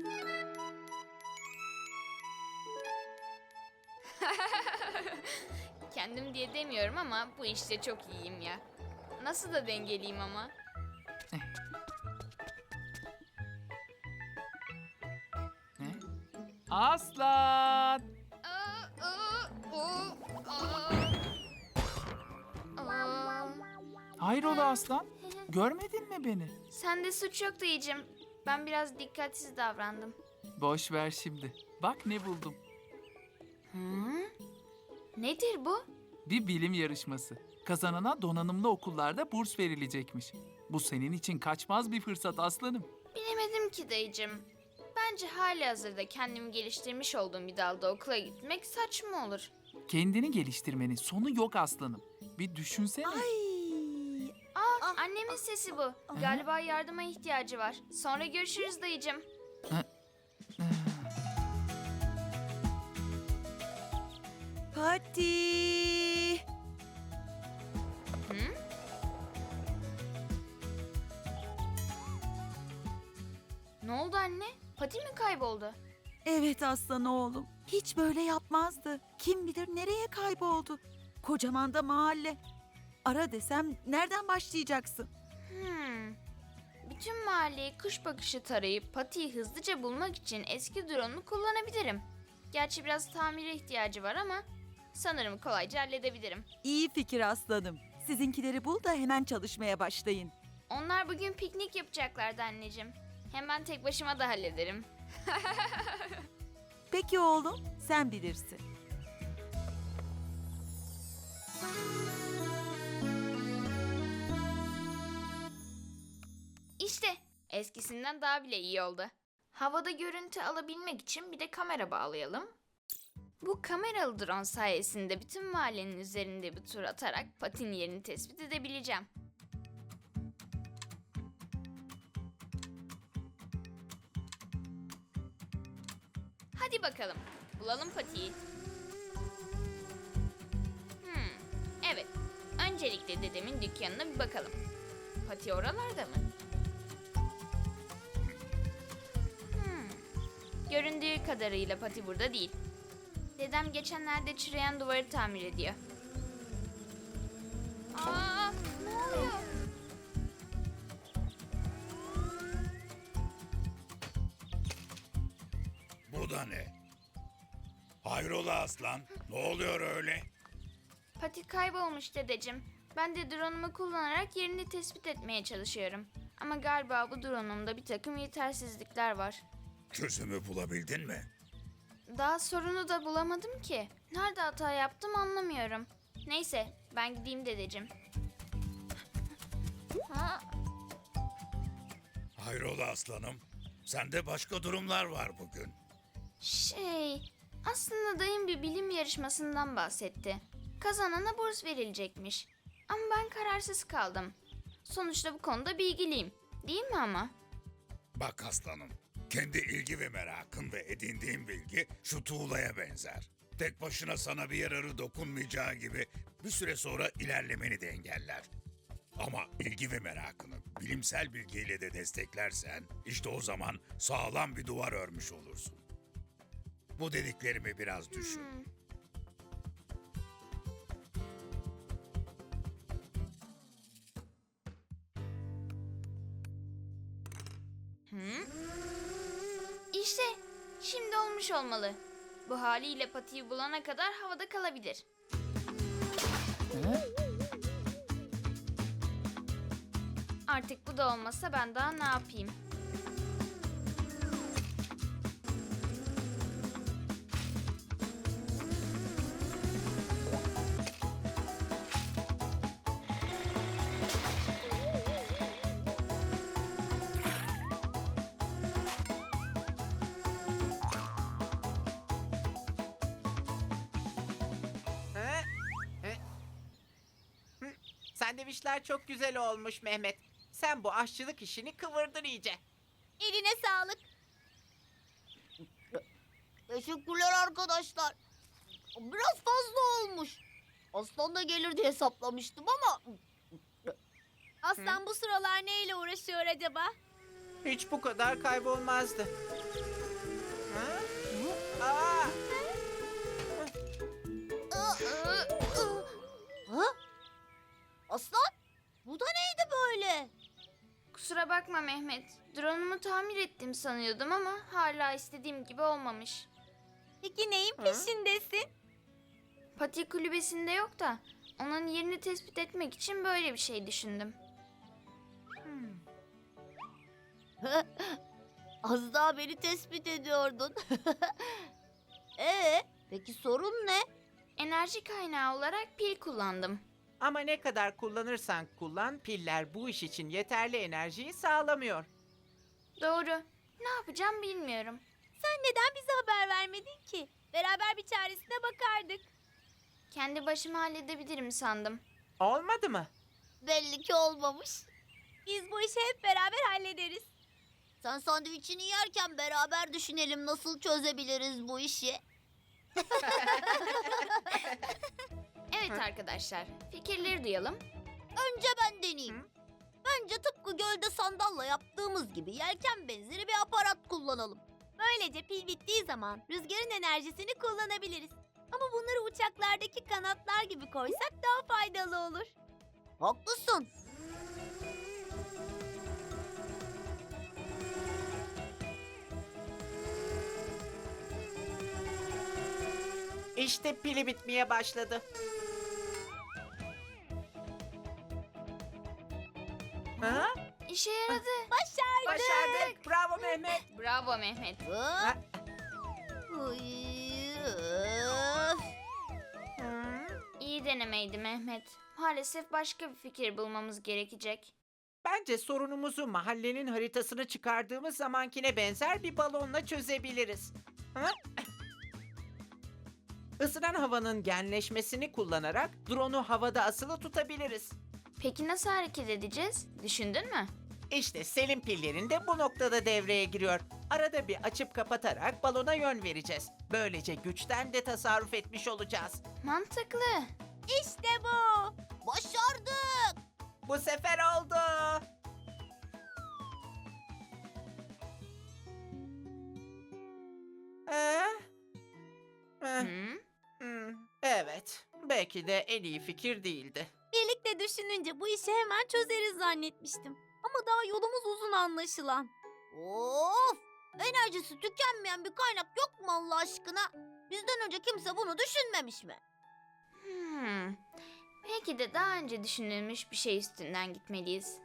Kendim diye demiyorum ama bu işte çok iyiyim ya. Nasıl da dengeliyim ama. Aslan! Aa, aa, oo, aa. Aa. Hayrola aslan? Görmedin mi beni? Sende suç yok dayıcım. Ben biraz dikkatsiz davrandım. Boş ver şimdi. Bak ne buldum. Nedir bu? Bir bilim yarışması. Kazanana donanımlı okullarda burs verilecekmiş. Bu senin için kaçmaz bir fırsat aslanım. Bilemedim ki dayıcım. Bence hali hazırda kendimi geliştirmiş olduğum bir dalda okula gitmek saçma olur. Kendini geliştirmenin sonu yok aslanım. Bir düşünsene. Aa, annemin sesi bu. Galiba yardıma ihtiyacı var. Sonra görüşürüz dayıcım. Pati. Ne oldu anne? Pati mi kayboldu? Evet aslan oğlum. Hiç böyle yapmazdı. Kim bilir nereye kayboldu. Kocaman da mahalle. Ara desem nereden başlayacaksın? Hmm. Bütün mahalleyi kış bakışı tarayıp Pati'yi hızlıca bulmak için eski drone'u kullanabilirim. Gerçi biraz tamire ihtiyacı var ama sanırım kolayca halledebilirim. İyi fikir aslanım. Sizinkileri bul da hemen çalışmaya başlayın. Onlar bugün piknik yapacaklardı anneciğim. Hemen tek başıma da hallederim. Peki oğlum, sen bilirsin. İşte eskisinden daha bile iyi oldu. Havada görüntü alabilmek için bir de kamera bağlayalım. Bu kameralı drone sayesinde bütün mahallenin üzerinde bir tur atarak patin yerini tespit edebileceğim. Hadi bakalım. Bulalım patiyi. Hmm, evet. Öncelikle dedemin dükkanına bir bakalım. Pati oralarda mı? Göründüğü kadarıyla Pati burada değil. Dedem geçenlerde çürüyen duvarı tamir ediyor. Aa, ne oluyor? Bu da ne? Hayrola aslan? Ne oluyor öyle? Pati kaybolmuş dedeciğim. Ben de drone'umu kullanarak yerini tespit etmeye çalışıyorum. Ama galiba bu drone'umda bir takım yetersizlikler var. Çözümü bulabildin mi? Daha sorunu da bulamadım ki. Nerede hata yaptım anlamıyorum. Neyse ben gideyim dedeciğim. Ha, Hayrola aslanım? Sende başka durumlar var bugün. şey aslında dayım bir bilim yarışmasından bahsetti. Kazanana burs verilecekmiş. Ama ben kararsız kaldım. Sonuçta bu konuda bilgiliyim. Değil mi ama? Bak aslanım, kendi ilgi ve merakın ve edindiğin bilgi şu tuğlaya benzer. Tek başına sana bir yararı dokunmayacağı gibi bir süre sonra ilerlemeni de engeller. Ama ilgi ve merakını bilimsel bilgiyle de desteklersen işte o zaman sağlam bir duvar örmüş olursun. Bu dediklerimi biraz düşün. İşte şimdi olmuş olmalı. Bu haliyle patiyi bulana kadar havada kalabilir. Artık bu da olmasa ben daha ne yapayım? Sandviçler çok güzel olmuş Mehmet. Sen bu aşçılık işini kıvırdın iyice. Eline sağlık. Teşekkürler arkadaşlar. Biraz fazla olmuş. Aslan da gelir diye hesaplamıştım ama... Aslan bu sıralar neyle uğraşıyor acaba? Hiç bu kadar kaybolmazdı. Ha? Aa! Ha? Bakma Mehmet. Drone'umu tamir ettim sanıyordum ama hala istediğim gibi olmamış. Peki neyin peşindesin? Pati kulübesinde yok da onun yerini tespit etmek için böyle bir şey düşündüm. Az daha beni tespit ediyordun. Ee, peki sorun ne? Enerji kaynağı olarak pil kullandım. Ama ne kadar kullanırsan kullan piller bu iş için yeterli enerjiyi sağlamıyor. Doğru. Ne yapacağım bilmiyorum. Sen neden bize haber vermedin ki? Beraber bir çaresine bakardık. Kendi başıma halledebilirim sandım. Olmadı mı? Belli ki olmamış. Biz bu işi hep beraber hallederiz. Sen sandviçini yerken beraber düşünelim nasıl çözebiliriz bu işi. Evet arkadaşlar, fikirleri duyalım. Önce ben deneyeyim. Bence tıpkı gölde sandalla yaptığımız gibi yelken benzeri bir aparat kullanalım. Böylece pil bittiği zaman rüzgarın enerjisini kullanabiliriz. Ama bunları uçaklardaki kanatlar gibi koysak daha faydalı olur. Haklısın. İşte pili bitmeye başladı. Mehmet. Bravo Mehmet. İyi denemeydi Mehmet. Maalesef başka bir fikir bulmamız gerekecek. Bence sorunumuzu mahallenin haritasını çıkardığımız zamankine benzer bir balonla çözebiliriz. Ha? Isınan havanın genleşmesini kullanarak drone'u havada asılı tutabiliriz. Peki nasıl hareket edeceğiz? Düşündün mü? İşte Selim pillerin de bu noktada devreye giriyor. Arada bir açıp kapatarak balona yön vereceğiz. Böylece güçten de tasarruf etmiş olacağız. Mantıklı. İşte bu. Başardık. Bu sefer oldu. Ee? Hı? hmm, Evet, belki de en iyi fikir değildi. Birlikte düşününce bu işi hemen çözeriz zannetmiştim. Ama daha yolumuz uzun anlaşılan. Of! Enerjisi tükenmeyen bir kaynak yok mu Allah aşkına? Bizden önce kimse bunu düşünmemiş mi? Hmm. Belki de daha önce düşünülmüş bir şey üstünden gitmeliyiz.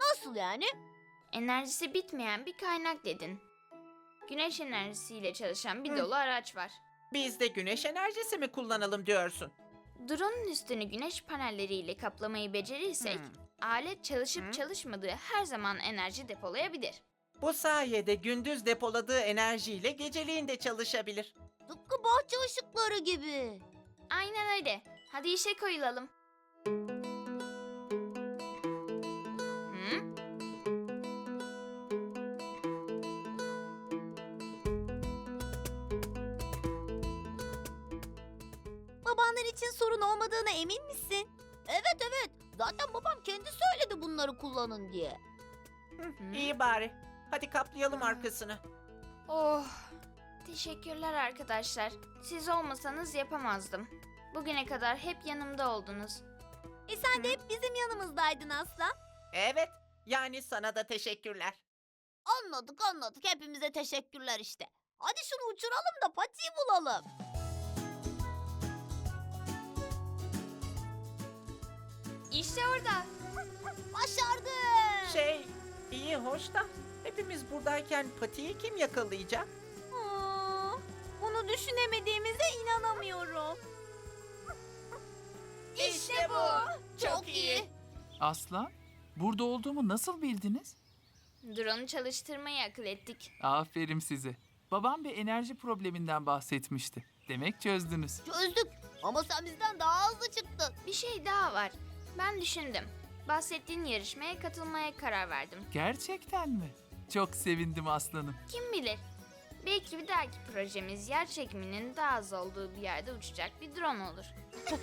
Nasıl yani? Enerjisi bitmeyen bir kaynak dedin. Güneş enerjisiyle çalışan bir Hı. dolu araç var. Biz de güneş enerjisi mi kullanalım diyorsun? Drone'un üstünü güneş panelleriyle kaplamayı becerirsek, Hmm. Alet çalışıp Hı. çalışmadığı her zaman enerji depolayabilir. Bu sayede gündüz depoladığı enerjiyle geceliğin de çalışabilir. Tıpkı bahçe ışıkları gibi. Aynen öyle. Hadi işe koyulalım. Hı? Babanlar için sorun olmadığına emin misin? Evet evet. Zaten babam kendi söyledi bunları kullanın diye. İyi bari. Hadi kaplayalım arkasını. Oh. Teşekkürler arkadaşlar. Siz olmasanız yapamazdım. Bugüne kadar hep yanımda oldunuz. E sen de hep bizim yanımızdaydın Aslan. Evet, yani sana da teşekkürler. Anladık anladık. Hepimize teşekkürler işte. Hadi şunu uçuralım da patiyi bulalım. İşte orada. Başardık. Şey, iyi hoş da hepimiz buradayken patiyi kim yakalayacak? Aa, bunu düşünemediğimize inanamıyorum. İşte bu. Çok iyi. Aslan, burada olduğumu nasıl bildiniz? Drone'u çalıştırmayı akıl ettik. Aferin size. Babam bir enerji probleminden bahsetmişti. Demek çözdünüz. Çözdük. Ama sen bizden daha hızlı çıktın. Bir şey daha var. Ben düşündüm. Bahsettiğin yarışmaya katılmaya karar verdim. Gerçekten mi? Çok sevindim aslanım. Kim bilir? Belki bir dahaki projemiz yer çekiminin daha az olduğu bir yerde uçacak bir drone olur.